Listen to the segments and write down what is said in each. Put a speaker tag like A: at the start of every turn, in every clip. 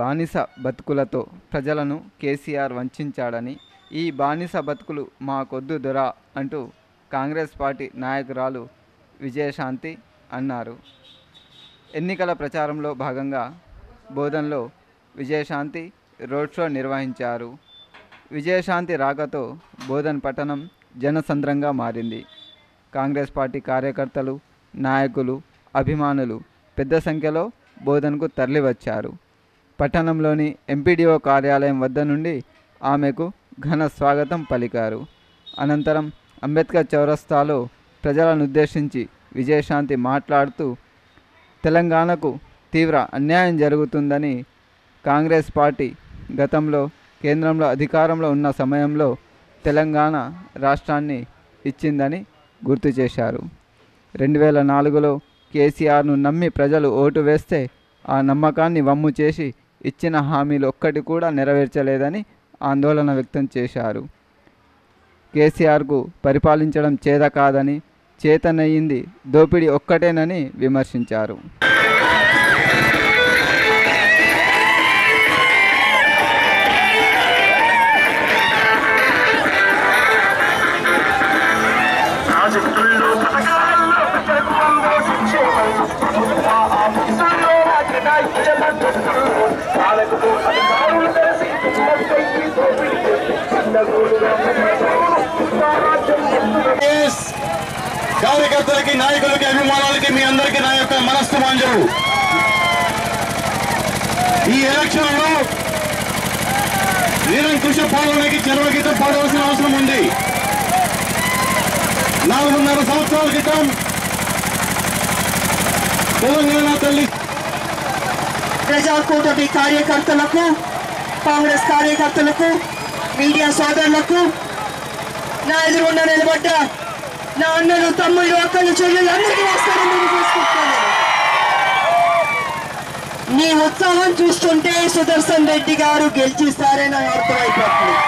A: బానిస బతుకులతో ప్రజలను కేసీఆర్ వంచాడని ఈ బానిస బతుకులు మాకొద్దు దొరా అంటూ కాంగ్రెస్ పార్టీ నాయకురాలు విజయశాంతి అన్నారు. ఎన్నికల ప్రచారంలో భాగంగా బోధన్లో విజయశాంతి రోడ్ షో నిర్వహించారు. విజయశాంతి రాకతో బోధన్ పట్టణం జనసంద్రంగా మారింది. కాంగ్రెస్ పార్టీ కార్యకర్తలు నాయకులు అభిమానులు పెద్ద సంఖ్యలో బోధన్కు తరలివచ్చారు. పట్టణంలోని ఎంపీడీఓ కార్యాలయం వద్ద నుండి ఆమెకు ఘన స్వాగతం పలికారు. అనంతరం అంబేద్కర్ చౌరస్తాలో ప్రజలను ఉద్దేశించి విజయశాంతి మాట్లాడుతూ తెలంగాణకు తీవ్ర అన్యాయం జరుగుతుందని కాంగ్రెస్ పార్టీ గతంలో కేంద్రంలో అధికారంలో ఉన్న సమయంలో తెలంగాణ రాష్ట్రాన్ని ఇచ్చిందని గుర్తు చేశారు. రెండు వేల నాలుగులో కేసీఆర్ను నమ్మి ప్రజలు ఓటు వేస్తే ఆ నమ్మకాన్ని వమ్ము చేసి ఇచ్చిన హామీలు ఒక్కటి కూడా నెరవేర్చలేదని ఆందోళన వ్యక్తం చేశారు. కేసీఆర్కు పరిపాలించడం చేత కాదని చేతనయ్యింది దోపిడీ ఒక్కటేనని విమర్శించారు.
B: కార్యకర్తలకి నాయకులకి అభిమానులకి మీ అందరికీ నా యొక్క మనస్తమాంజలు ఈ ఎలక్షన్ లో నిరంకుశ పాలనకి చరవగీతం పాడవలసిన అవసరం ఉంది నాలుగున్నర సంవత్సరాల క్రితం తెలంగాణ తల్లి
C: ప్రజాకూటమి కార్యకర్తలకు కాంగ్రెస్ కార్యకర్తలకు మీడియా సోదరులకు నా ఎదురుగుండా నిలబడ్డ నా అన్నలు తమ్ముళ్ళు అక్కలు చెల్లెలు అందరికీ నమస్కారం నీ ఉత్సాహం చూస్తుంటే సుదర్శన్ రెడ్డి గారు గెలిచిస్తారని నాకు అర్థమైపోతుంది.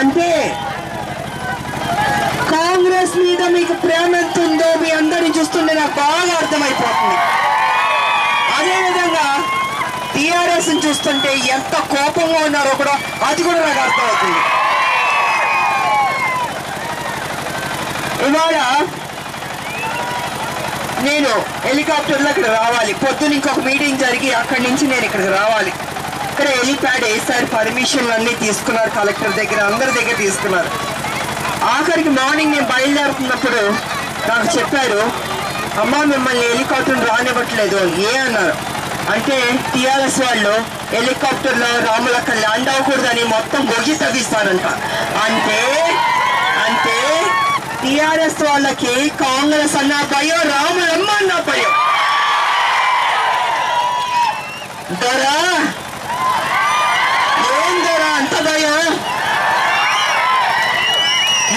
C: అంటే కాంగ్రెస్ మీద మీకు ప్రేమ ఎంత ఉందో మీ అందరిని చూస్తుంటే నాకు బాగా అర్థమైపోతుంది అదేవిధంగా టిఆర్ఎస్ చూస్తుంటే ఎంత కోపంగా ఉన్నారో కూడా అది కూడా నాకు అర్థమవుతుంది ఇవాళ నేను హెలికాప్టర్లో ఇక్కడ రావాలి. పొద్దున ఇంకొక మీటింగ్ జరిగి అక్కడి నుంచి నేను ఇక్కడికి రావాలి. ఇక్కడ హెలిప్యాడ్ వేసారు పర్మిషన్లు అన్నీ తీసుకున్నారు. కలెక్టర్ దగ్గర అందరి దగ్గర తీసుకున్నారు. ఆఖరికి మార్నింగ్ నేను బయలుదేరుతున్నప్పుడు నాకు చెప్పారు అమ్మ మిమ్మల్ని హెలికాప్టర్ రానివ్వట్లేదు. ఏ అన్నారు. అంటే టీఆర్ఎస్ వాళ్ళు హెలికాప్టర్లో రాములక్క ల్యాండ్ అవ్వకూడదని మొత్తం గొగి తవ్విస్తారంట. అంటే అంటే టీఆర్ఎస్ వాళ్ళకి కాంగ్రెస్ అన్న భయం రాములమ్మ అన్న భయం. దొరా? ఏం దొరా అంత భయం?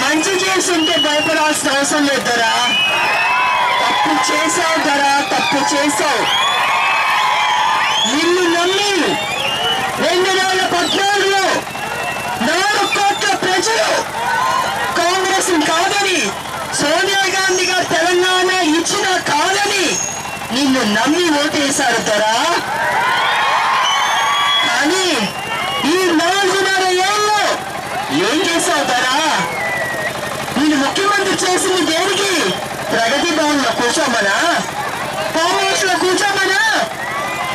C: మంచి చేస్తుంటే భయపడాల్సిన అవసరం లేదు ధరా తప్పు చేసావు ధరా తప్పు చేసావు నిన్ను నమ్మి రెండు వేల పద్నాలుగులో నాలుగు కోట్ల ప్రజలు కాంగ్రెస్ కాదని సోనియా గాంధీ గారు తెలంగాణ ఇచ్చిన కాదని నన్ను నమ్మి ఓటేశారు తరా? కానీ ఈ నాలుగున్నర ఏళ్ళు ఏం చేశావు తరా? నేను ముఖ్యమంత్రి చేసింది దేనికి? ప్రగతి భవన్లో కూర్చోమనా? కాంగ్రెస్లో కూర్చోమనా?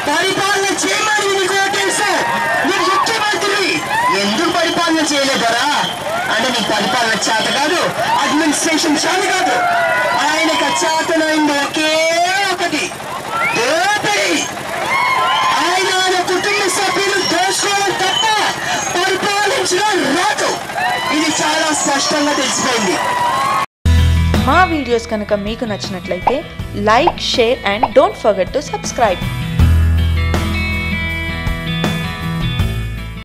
C: పరిపాలన చేయమని నీకు ఓటేశావు నువ్వు ముఖ్యమంత్రి. ఎందుకు పరిపాలన చేయలేదరా అంటే నీకు పరిపాలన చేత కాదు అడ్మినిస్ట్రేషన్ చేత కాదు. ఆయనకు చేతనైంది ఒకే ఒకటి. స్పష్టంగా తెలిసిపోయింది.
D: మా వీడియోస్ కనుక మీకు నచ్చినట్లయితే like share and don't forget to subscribe.